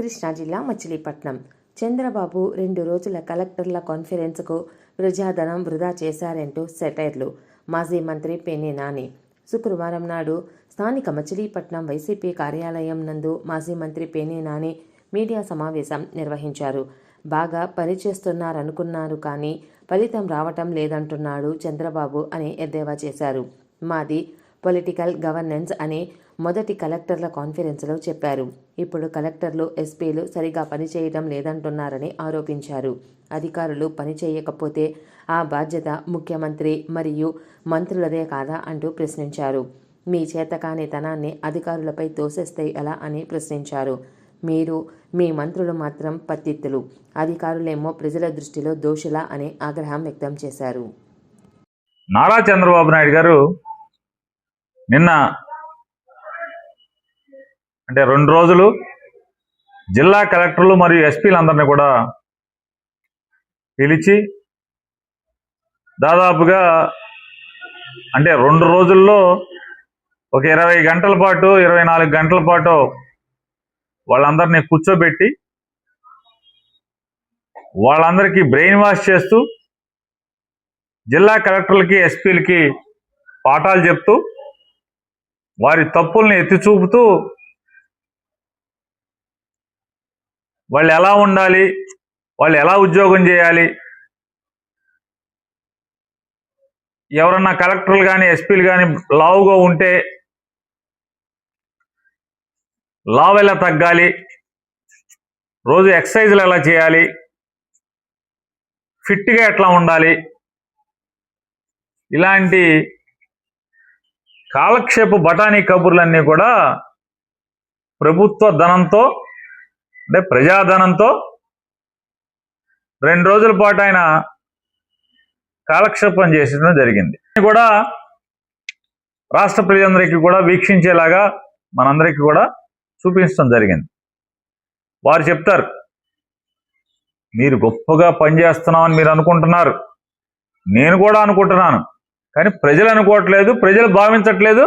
కృష్ణా జిల్లా మచిలీపట్నం. చంద్రబాబు రెండు రోజుల కలెక్టర్ల కాన్ఫరెన్స్కు ప్రజాధనం వృధా చేశారంటూ సెటైర్లు. మాజీ మంత్రి పేర్ని నాని. శుక్రవారం నాడు స్థానిక మచిలీపట్నం వైసీపీ కార్యాలయం నందు మాజీ మంత్రి పేర్ని నాని మీడియా సమావేశం నిర్వహించారు. బాగా పనిచేస్తున్నారనుకున్నారు కానీ ఫలితం రావటం లేదంటున్నాడు చంద్రబాబు అని ఎద్దేవా చేశారు. మాది పొలిటికల్ గవర్నెన్స్ అనే మొదటి కలెక్టర్ల కాన్ఫరెన్స్లో చెప్పారు. ఇప్పుడు కలెక్టర్లు ఎస్పీలు సరిగా పనిచేయడం లేదంటున్నారని ఆరోపించారు. అధికారులు పనిచేయకపోతే ఆ బాధ్యత ముఖ్యమంత్రి మరియు మంత్రులదే కాదా అంటూ ప్రశ్నించారు. మీ చేతకానితనాన్ని అధికారులపై తోసేస్తే ఎలా అని ప్రశ్నించారు. మీరు మీ మంత్రులు మాత్రం పత్తిత్తులు అధికారులేమో ప్రజల దృష్టిలో దోషుల అని ఆగ్రహం వ్యక్తం చేశారు. నారా చంద్రబాబు నాయుడు గారు నిన్న అంటే రెండు రోజులు జిల్లా కలెక్టర్లు మరియు ఎస్పీలందరినీ కూడా పిలిచి దాదాపుగా అంటే రెండు రోజుల్లో ఒక ఇరవై గంటల పాటు ఇరవై నాలుగు గంటల పాటు వాళ్ళందరినీ కూర్చోబెట్టి వాళ్ళందరికీ బ్రెయిన్ వాష్ చేస్తూ జిల్లా కలెక్టర్లకి ఎస్పీలకి పాఠాలు చెప్తూ వారి తప్పుల్ని ఎత్తి చూపుతూ వాళ్ళు ఎలా ఉండాలి? వాళ్ళు ఎలా ఉద్యోగం చేయాలి? ఎవరన్నా కలెక్టర్లు కానీ ఎస్పీలు కానీ లావుగా ఉంటే లావు ఎలా తగ్గాలి? రోజు ఎక్సర్సైజులు ఎలా చేయాలి? ఫిట్గా ఎట్లా ఉండాలి? ఇలాంటి కాలక్షేప బఠానీ కబుర్లన్నీ కూడా ప్రభుత్వ ధనంతో అంటే ప్రజాధనంతో రెండు రోజుల పాటు ఆయన కాలక్షేపం చేసడం జరిగింది. కూడా రాష్ట్ర ప్రజలందరికీ కూడా వీక్షించేలాగా మనందరికీ కూడా చూపించడం జరిగింది. వారు చెప్తారు మీరు గొప్పగా పనిచేస్తున్నామని మీరు అనుకుంటున్నారు. నేను కూడా అనుకుంటున్నాను. కానీ ప్రజలు అనుకోవట్లేదు ప్రజలు భావించట్లేదు.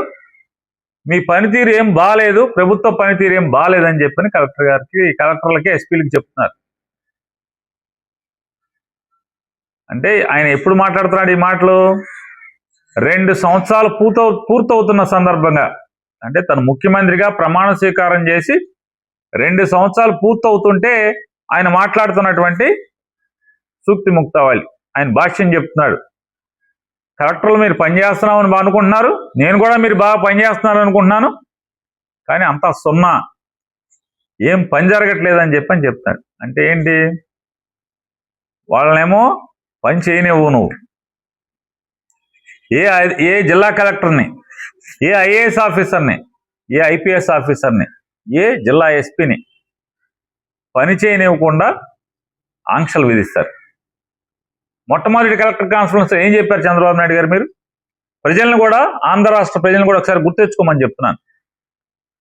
మీ పనితీరు ఏం బాగాలేదు ప్రభుత్వ పనితీరు ఏం బాగాలేదని చెప్పని కలెక్టర్ గారికి కలెక్టర్లకి ఎస్పీలకి చెప్తున్నారు. అంటే ఆయన ఎప్పుడు మాట్లాడుతున్నాడు ఈ మాటలు? రెండు సంవత్సరాలు పూర్త పూర్తవుతున్న సందర్భంగా. అంటే తను ముఖ్యమంత్రిగా ప్రమాణ స్వీకారం చేసి రెండు సంవత్సరాలు పూర్తవుతుంటే ఆయన మాట్లాడుతున్నటువంటి సూక్తి ముక్తావళి ఆయన భాష్యం చెప్తున్నాడు. కలెక్టర్లు మీరు పనిచేస్తున్నామని అనుకుంటున్నారు. నేను కూడా మీరు బాగా పనిచేస్తున్నారు అనుకుంటున్నాను. కానీ అంతా సున్నా ఏం పని జరగట్లేదని చెప్పని చెప్తాడు అంటే ఏంటి? వాళ్ళనేమో పని చేయనివ్వు నువ్వు. ఏ ఏ జిల్లా కలెక్టర్ని ఏ ఐఏఎస్ ఆఫీసర్ని ఏ ఐపీఎస్ ఆఫీసర్ని ఏ జిల్లా ఎస్పీని పని చేయనివ్వకుండా ఆంక్షలు విధిస్తారు. మొట్టమొదటి కలెక్టర్ కాన్ఫరెన్స్ ఏం చెప్పారు చంద్రబాబు నాయుడు గారు మీరు? ప్రజలను కూడా ఆంధ్ర రాష్ట్ర ప్రజలను కూడా ఒకసారి గుర్తెచ్చుకోమని చెప్తున్నాను.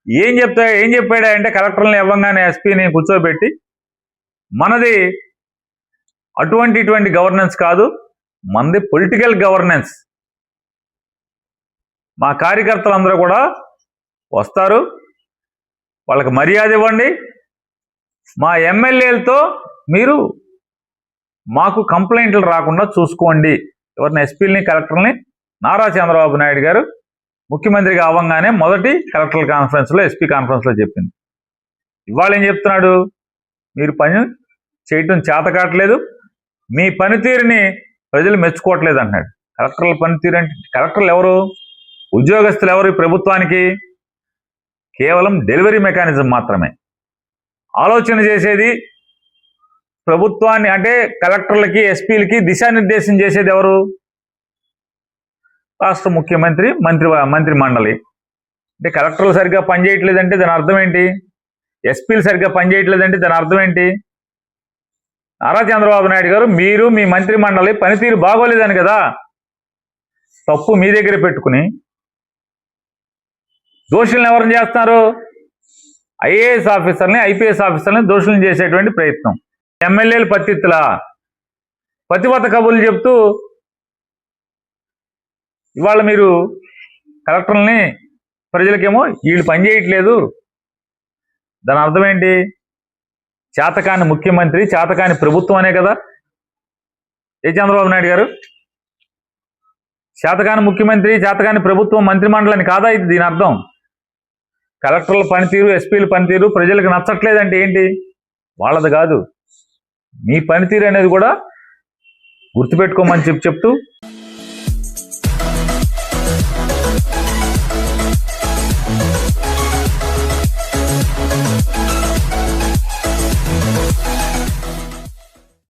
ఏం చెప్తా ఏం చెప్పాడా అంటే కలెక్టర్లను ఇవ్వంగానే ఎస్పీని కూర్చోబెట్టి మనది అటువంటి ఇటువంటి గవర్నెన్స్ కాదు మనది పొలిటికల్ గవర్నెన్స్. మా కార్యకర్తలందరూ కూడా వస్తారు వాళ్ళకి మర్యాద ఇవ్వండి. మా ఎమ్మెల్యేలతో మీరు మాకు కంప్లైంట్లు రాకుండా చూసుకోండి. ఎవరిని ఎస్పీలని కలెక్టర్ని నారా చంద్రబాబు నాయుడు గారు ముఖ్యమంత్రిగా అవ్వగానే మొదటి కలెక్టర్ కాన్ఫరెన్స్లో ఎస్పీ కాన్ఫరెన్స్లో చెప్పింది. ఇవాళ ఏం చెప్తున్నాడు? మీరు పని చేయటం చేతకాట్లేదు మీ పనితీరుని ప్రజలు మెచ్చుకోవట్లేదు అన్నాడు కలెక్టర్ల పనితీరు అంటే కలెక్టర్లు ఎవరు? ఉద్యోగస్తులు ఎవరు ఈ ప్రభుత్వానికి? కేవలం డెలివరీ మెకానిజం మాత్రమే. ఆలోచన చేసేది ప్రభుత్వాన్ని అంటే కలెక్టర్లకి ఎస్పీలకి దిశానిర్దేశం చేసేది ఎవరు? రాష్ట్ర ముఖ్యమంత్రి మంత్రి మంత్రి మండలి. అంటే కలెక్టర్లు సరిగ్గా పనిచేయట్లేదంటే దాని అర్థం ఏంటి? ఎస్పీలు సరిగ్గా పనిచేయట్లేదంటే దాని అర్థం ఏంటి? నారా చంద్రబాబు నాయుడు గారు మీరు మీ మంత్రి మండలి పనితీరు బాగోలేదని కదా? తప్పు మీ దగ్గర పెట్టుకుని దోషులను ఎవరిని చేస్తున్నారు ఐఏఎస్ ఆఫీసర్ని ఐపీఎస్ ఆఫీసర్ని దోషులను చేసేటువంటి ప్రయత్నం. ఎమ్మెల్యేలు పత్తిత్తులా పతివత కబుర్లు చెప్తూ ఇవాళ మీరు కలెక్టర్ని ప్రజలకేమో వీళ్ళు పని చేయట్లేదు. దాని అర్థం ఏంటి? చేతకాని ముఖ్యమంత్రి చేతకాని ప్రభుత్వం అనే కదా. ఏ చంద్రబాబు నాయుడు గారు? చేతకాని ముఖ్యమంత్రి చేతకాని ప్రభుత్వం మంత్రిమండలని కాదా ఇది దీని అర్థం? కలెక్టర్ల పనితీరు ఎస్పీల పనితీరు ప్రజలకు నచ్చట్లేదంటే ఏంటి? వాళ్ళది కాదు. మీ పనితీరు అనేది కూడా గుర్తుపెట్టుకోమని చెప్పి చెప్తూ